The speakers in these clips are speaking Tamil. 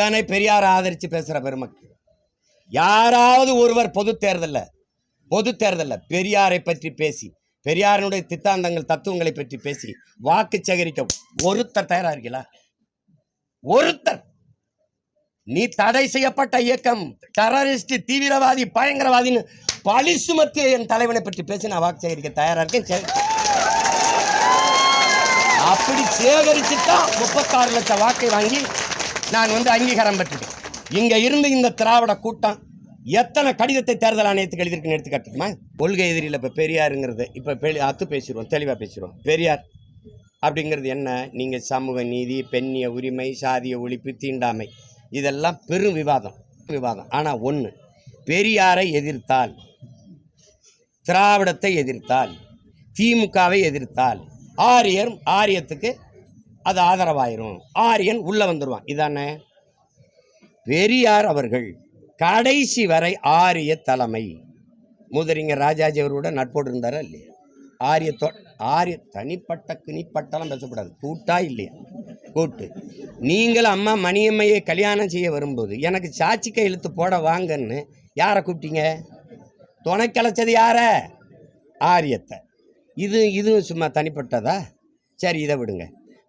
இத்தனை பெரியார் ஆதரித்து பேசுகிற பெருமக்கள். யாராவது ஒருவர் பொது தேர்தலில் பொது தேர்தலில் பெரியாரை பற்றி பேசி பெரியாரினுடைய தித்தாந்தங்கள் தத்துவங்களை பற்றி பேசி வாக்கு சேகரிக்க ஒருத்தர் தயாரா இருக்கீங்களா? ஒருத்தர். நீ தடை செய்யப்பட்ட இயக்கம் டெரரிஸ்ட் தீவிரவாதி பயங்கரவாதின்னு பழி சுமத்திய என் தலைவனை பற்றி பேசி நான் வாக்கு சேகரிக்க தயாரா இருக்கேன். அப்படி சேகரிச்சுதான் முப்பத்தாறு லட்சம் வாக்கை வாங்கி நான் வந்து அங்கீகாரம் பெற்றுட்டேன். இங்கே இருந்து இந்த திராவிட கூட்டம் எத்தனை கடிதத்தை தேர்தல் ஆணையத்துக்கு எழுதியிருக்குன்னு எடுத்துக்காட்டுமா கொள்கை எதிரியில் இப்போ பெரியாருங்கிறது இப்போ பெ அத்து பேசிடுவோம் தெளிவாக பேசிடுவோம். பெரியார் அப்படிங்கிறது என்ன? நீங்கள் சமூக நீதி பெண்ணிய உரிமை சாதிய ஒழிப்பு தீண்டாமை இதெல்லாம் பெரும் விவாதம் விவாதம். ஆனால் ஒன்று பெரியாரை எதிர்த்தால் திராவிடத்தை எதிர்த்தால் திமுகவை எதிர்த்தால் ஆரியர் ஆரியத்துக்கு அது ஆதரவாயிரும். ஆரியன் உள்ளே வந்துடுவான் இதானே? பெரியார் அவர்கள் கடைசி வரை ஆரிய தலைமை. முதலிங்க ராஜாஜி அவரோட நட்போடு இருந்தாரா இல்லையா? ஆரிய தொ ஆரிய தனிப்பட்ட கிணிப்பட்டெல்லாம் பேசக்கூடாது. கூட்டா இல்லையா? கூட்டு. நீங்கள் அம்மா மணியம்மையை கல்யாணம் செய்ய வரும்போது எனக்கு சாட்சி கையெழுத்து போட வாங்கன்னு யாரை கூப்பிட்டீங்க? துணை கிளச்சது யார? ஆரியத்தை. இது இதுவும் சும்மா தனிப்பட்டதா? சரி இதை விடுங்க.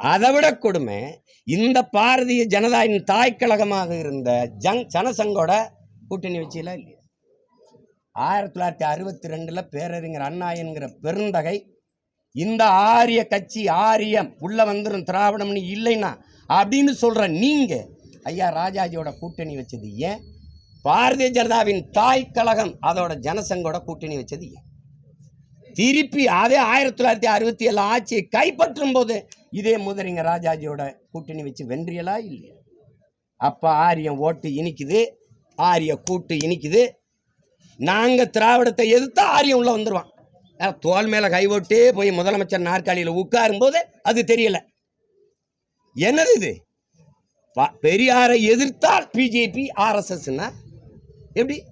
அதை விட கொடுமை இந்த பாரதிய ஜனதாவின் தாய்க்கழகமாக இருந்த ஜங் ஜனசங்கோட கூட்டணி வச்சில இல்லையா. ஆயிரத்தி தொள்ளாயிரத்தி அறுபத்தி ரெண்டில் பேரறிஞர் அண்ணா என்கிற பெருந்தகை இந்த ஆரிய கட்சி ஆரியம் உள்ளே வந்துடும் திராவிடம்னு இல்லைன்னா அப்படின்னு சொல்கிற நீங்கள் ஐயா ராஜாஜியோட கூட்டணி வச்சது ஏன்? பாரதிய ஜனதாவின் தாய் கழகம் அதோட ஜனசங்கோட கூட்டணி வச்சது ஏன்? திருப்பி அதே ஆயிரத்தி தொள்ளாயிரத்தி அறுபத்தி ஏழு ஆட்சியை கைப்பற்றும் போது இதே முதலிங்க ராஜாஜியோட கூட்டணி வச்சு வென்றியலா இல்லையா? அப்போ ஆரியம் ஓட்டு இனிக்குது ஆரிய கூட்டு இனிக்குது. நாங்கள் திராவிடத்தை எதிர்த்தா ஆரியம் உள்ளே வந்துடுவான் தோல் மேலே கை ஓட்டு போய் முதலமைச்சர் நாற்காலியில் உட்காரும்போது அது தெரியல. என்னது இது? ப- பெரியாரை எதிர்த்தால் பிஜேபி ஆர்எஸ்எஸ்னா எப்படி?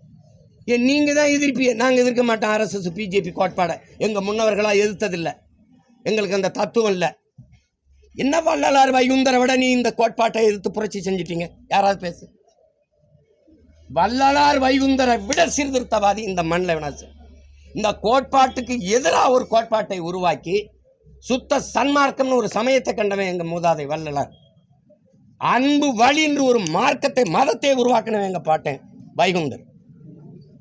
ஏன் நீங்கள் தான் எதிர்ப்பிய நாங்கள் எதிர்க்க மாட்டோம் ஆர்எஸ்எஸ் பிஜேபி கோட்பாடை. எங்கள் முன்னவர்களாக எதிர்த்ததில்லை. எங்களுக்கு அந்த தத்துவம் இல்லை. என்ன வள்ளலார் வைகுந்தரை விட நீ இந்த கோட்பாட்டை எதிர்த்து புரட்சி செஞ்சிட்டீங்க? யாராவது பேசு. வள்ளலார் வைகுந்தரை விட சீர்திருத்தவாதி இந்த மண்ணில் வேணாச்சு இந்த கோட்பாட்டுக்கு எதிராக ஒரு கோட்பாட்டை உருவாக்கி சுத்த சன்மார்க்கம்னு ஒரு சமயத்தை கண்டவன் எங்கள் மூதாதை வள்ளலார். அன்பு வழி என்று ஒரு மார்க்கத்தை மதத்தை உருவாக்கினவன் எங்கள் பாட்டேன் வைகுந்தர்.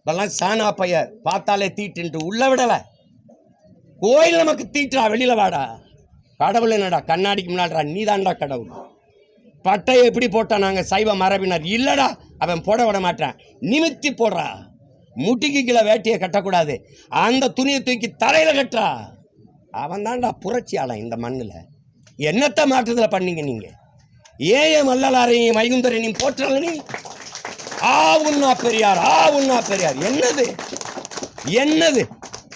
இப்பெல்லாம் சாணா பையர். பார்த்தாலே தீட்டுன்ட்டு உள்ள விடலை. கோயில் நமக்கு தீட்டுறா வெளியில் வாடா. கடவுள் என்னடா கண்ணாடிக்கு முன்னாடிடா நீதான்டா கடவுள். பட்டையை எப்படி போட்டா நாங்கள் சைவ மரபினர்? இல்லைடா அவன் போட விட மாட்டான். நிமித்தி போடுறா. முட்டிக்கு கீழே வேட்டியை கட்டக்கூடாது. அந்த துணியை தூக்கி தரையில் கட்டுறா. அவன் தான்டா புரட்சியாளன் இந்த மண்ணில். என்னத்தை மாற்றத்தில் பண்ணீங்க நீங்கள் ஏன் மல்லலாரையும் வைகுந்தரையும் போட்டுறல நீ? ஆ உண்ணா பெரியார் ஆ உண்ணா பெரியார். என்னது? என்னது?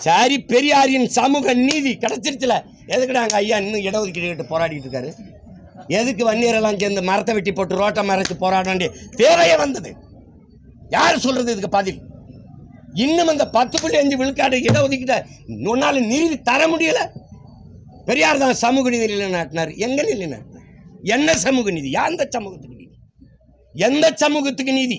சரி பெரியாரின் சமூக நீதி கிடைச்சிருச்சுல. எதுக்குடா அங்கே ஐயா இன்னும் இடஒதுக்கீடு கேட்டு போராடிட்டு இருக்காரு? எதுக்கு வன்னியரெல்லாம் சேர்ந்து மரத்தை வெட்டி போட்டு ரோட்டை மறைச்சு போராட வேண்டிய தேவையே வந்தது. யார் சொல்றது இதுக்கு பதில்? இன்னும் அந்த பத்து புள்ளி அஞ்சு விழுக்காடு இடஒதுக்கீட்டை ஒன்றால் நீதி தர முடியல. பெரியார் தான் சமூக நீதி நிலைநாட்டினார் எங்க நிலைநாட்டினார் என்ன சமூக நீதி? எந்த சமூகத்துக்கு நீதி? எந்த சமூகத்துக்கு நீதி?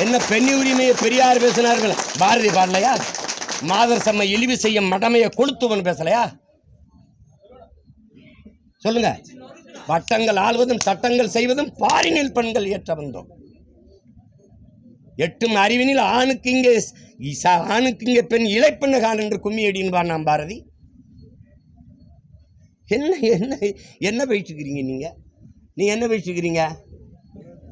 என்ன பெண் உரிமையை பெரியார் பேசினார்கள்? பாரதி பாடலையா? மாதர் சம்மை இழிவு செய்யும் மடமையை கொளுத்துவன் பேசலையா? சொல்லுங்க. வட்டங்கள் ஆள்வதும் சட்டங்கள் செய்வதும் பாரினில் பெண்கள் ஏற்ற வந்தோம். எட்டும் அறிவினில் ஆணுக்கு இங்கே ஆணுக்கு இங்கே பெண் இளைப்பெண்ணு கான் என்று கும்மி அடின்பார் நாம் பாரதி. என்ன என்ன என்ன பேசிக்கிறீங்க நீங்க? நீ என்ன பேசிக்கிறீங்க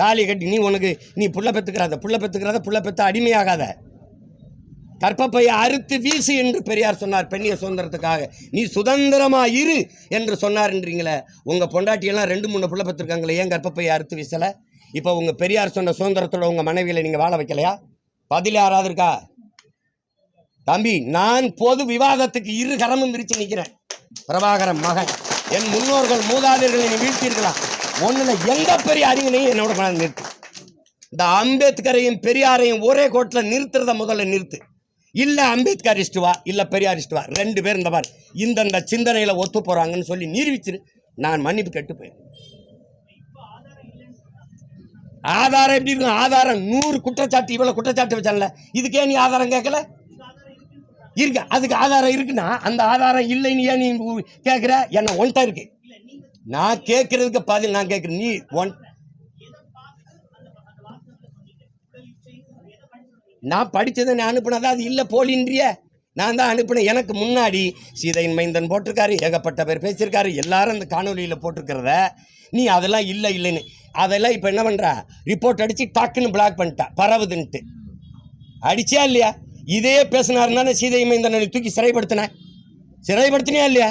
தாலி கட்டி நீ உனக்கு நீ புள்ள பெற்றுக்கிறாத புள்ள பெத்துக்கிறத புள்ள பெற்ற அடிமையாகாத. கற்பப்பையை அறுத்து வீசு என்று பெரியார் சொன்னார் பெண்ணிய சுதந்திரத்துக்காக. நீ சுதந்திரமா இரு என்று சொன்னார்ன்றீங்களே உங்கள் பொண்டாட்டியெல்லாம் ரெண்டு மூணு புள்ள பெற்றிருக்காங்களே ஏன் கற்பப்பையை அறுத்து வீசலை? இப்போ உங்கள் பெரியார் சொன்ன சுதந்திரத்தோட உங்கள் மனைவியில் நீங்கள் வாழ வைக்கலையா? பதில் யாராவது இருக்கா? தம்பி நான் பொது விவாதத்துக்கு இரு கரமும் விரித்து நிற்கிறேன் பிரபாகரன் மகன். என் முன்னோர்கள் மூதாதையர்களை நீ வீழ்த்தீர்களா ஒன்றில் எந்த பெரிய அறிஞனையும் என்னோட கொண்டாந்து நிறுத்து. இந்த அம்பேத்கரையும் பெரியாரையும் ஒரே கோட்டில் நிறுத்துறத முதல்ல நிறுத்து. இல்லை அம்பேத்கர் இஷ்டுவா இல்லை பெரியார் இஷ்டுவா ரெண்டு பேர் இந்த மாதிரி இந்தந்த சிந்தனையில் ஒத்து போகிறாங்கன்னு சொல்லி நிரூபிச்சிரு நான் மன்னிப்பு கெட்டு போயிருக்கேன் ஆதாரம் எப்படி இருக்கும்? ஆதாரம் நூறு குற்றச்சாட்டு இவ்வளோ குற்றச்சாட்டு வச்சால இதுக்கே நீ ஆதாரம் கேட்கல? இருக்கு அதுக்கு ஆதாரம் இருக்குன்னா அந்த ஆதாரம் இல்லைன்னு ஏன் நீ கேட்குற? என்ன ஒன்ட்ட இருக்கு. நான் கேட்கறதுக்கு பதில் நான் கேட்குறேன். நீ ஒன் நான் படித்ததை நான் அனுப்புனதா? அது இல்லை போலின்றிய. நான் தான் அனுப்பினேன். எனக்கு முன்னாடி சீதையின் மைந்தன் போட்டிருக்காரு ஏகப்பட்ட பேர் பேசியிருக்காரு எல்லாரும் அந்த காணொலியில் போட்டிருக்கிறத. நீ அதெல்லாம் இல்லை இல்லைன்னு. அதெல்லாம் இப்போ என்ன பண்ணுறா ரிப்போர்ட் அடித்து டக்குன்னு பிளாக் பண்ணிட்டா. பரவுதுன்ட்டு. அடிச்சியா இல்லையா? இதே பேசினாருன்னா சீதை மைந்தனை தூக்கி சிறைப்படுத்தினேன் சிறைப்படுத்தினியா இல்லையா?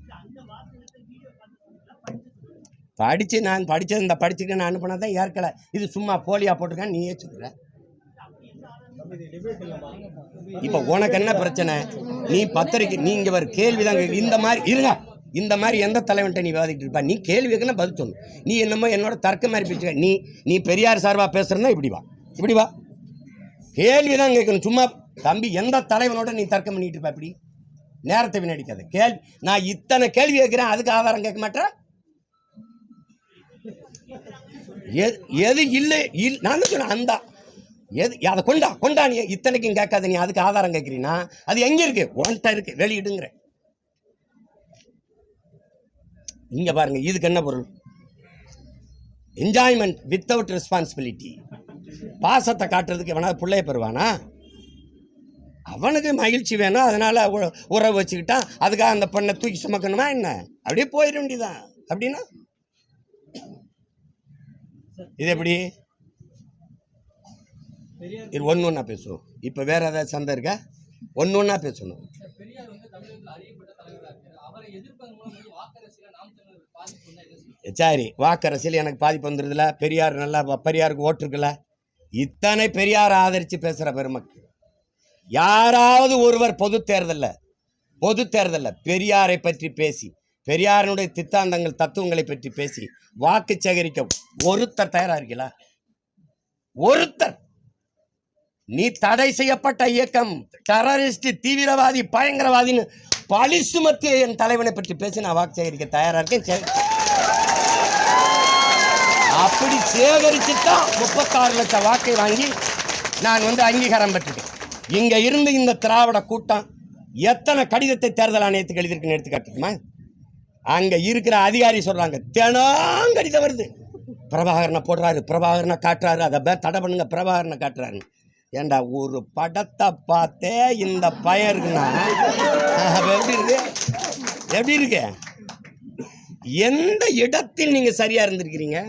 படித்து நான் படித்தது இந்த படிச்சுக்க நான் அனுப்பினதை ஏற்கலை. இது சும்மா போலியாக போட்டிருக்கேன் நீயே சொல்கிற இப்போ உனக்கு என்ன பிரச்சனை? நீ பத்திரிக்கை நீ இங்கே வர கேள்வி தான் இந்த மாதிரி இருங்க. இந்த மாதிரி எந்த தலைவன்ட்ட நீ விவாதிக்கிட்டு இருப்பா? நீ கேள்வி கேட்கணும் பதில் சொல்லணும் நீ என்னமோ என்னோட தர்க்க மாதிரி பேச்சுக்க நீ நீ பெரியார் சார்பாக பேசுறதுனா இப்படி வா. இப்படி வா. கேள்வி தான் கேட்கணும் சும்மா தம்பி எந்த தலைவனோட நீ தர்க்கம் பண்ணிட்டு இருப்ப இப்படி? நேரத்தை வினடிக்காது கேள்வி நான் இத்தனை கேள்வி கேட்குறேன் அதுக்கு ஆதாரம் கேட்க மாட்டேன் எது எது இல்லை இல் நான் தான் சொன்னேன் அந்த. எது அதை கொண்டா கொண்டா நீ இத்தனைக்கும் கேட்காத நீ அதுக்கு ஆதாரம் கேட்குறீன்னா அது எங்கே இருக்கு? ஒன்ட்ட இருக்கு வெளியிடுங்கிற. இங்கே பாருங்க இதுக்கு என்ன பொருள்? என்ஜாய்மெண்ட் வித்தவுட் ரெஸ்பான்சிபிலிட்டி பாசத்தை காட்டுறதுக்கு எவனா பிள்ளைய பெறுவானா? அவனுக்கு மகிழ்ச்சி வேணும் அதனால் உறவு வச்சுக்கிட்டான் அதுக்காக அந்த பெண்ணை தூக்கி சுமக்கணுமா என்ன? அப்படியே போயிட வேண்டியதான் அப்படின்னா இது எப்படி? இது ஒன்று ஒன்றா பேசுவோம். இப்போ வேற ஏதாவது சந்தை இருக்கா? ஒன்று ஒன்றா பேசணும். சரி வாக்கரசியில் எனக்கு பாதிப்பு வந்துடுதுல பெரியார் நல்லா பெரியாருக்கு ஓட்டிருக்குல்ல இத்தனை பெரியார் ஆதரித்து பேசுகிற பெருமக்கள். யாராவது ஒருவர் பொது தேர்தலில் பொது தேர்தலில் பெரியாரை பற்றி பேசி பெரியாரினுடைய சித்தாந்தங்கள் தத்துவங்களை பற்றி பேசி வாக்கு சேகரிக்க ஒருத்தர் தயாரா இருக்கீங்களா? ஒருத்தர்! நீ தடை செய்யப்பட்ட இயக்கம் டெரரிஸ்ட் தீவிரவாதி பயங்கரவாதின்னு பழி சுமத்திய என் தலைவனை பற்றி பேசி நான் வாக்கு சேகரிக்க தயாரா இருக்கேன். அப்படி சேகரிச்சு தான் முப்பத்தாறு லட்சம் வாக்கை வாங்கி நான் வந்து அங்கீகாரம் பெற்றுட்டேன். இங்க இருந்து இந்த திராவிட கூட்டம் எத்தனை கடிதத்தை தேர்தல் ஆணையத்துக்கு எழுதியிருக்குன்னு எடுத்து அங்கே இருக்கிற அதிகாரி சொல்கிறாங்க தினம் கடிதம் வருது. பிரபாகரனை போடுறாரு பிரபாகரனை காட்டுறாரு அதை பே- தடை பண்ணுங்க பிரபாகரனை காட்டுறாரு. ஏண்டா ஒரு படத்தை பார்த்தே இந்த பயம் இருக்குன்னா எப்படி இருக்கு? எப்படி இருக்கு? எந்த இடத்தில் நீங்கள் சரியாக இருந்திருக்கிறீங்க?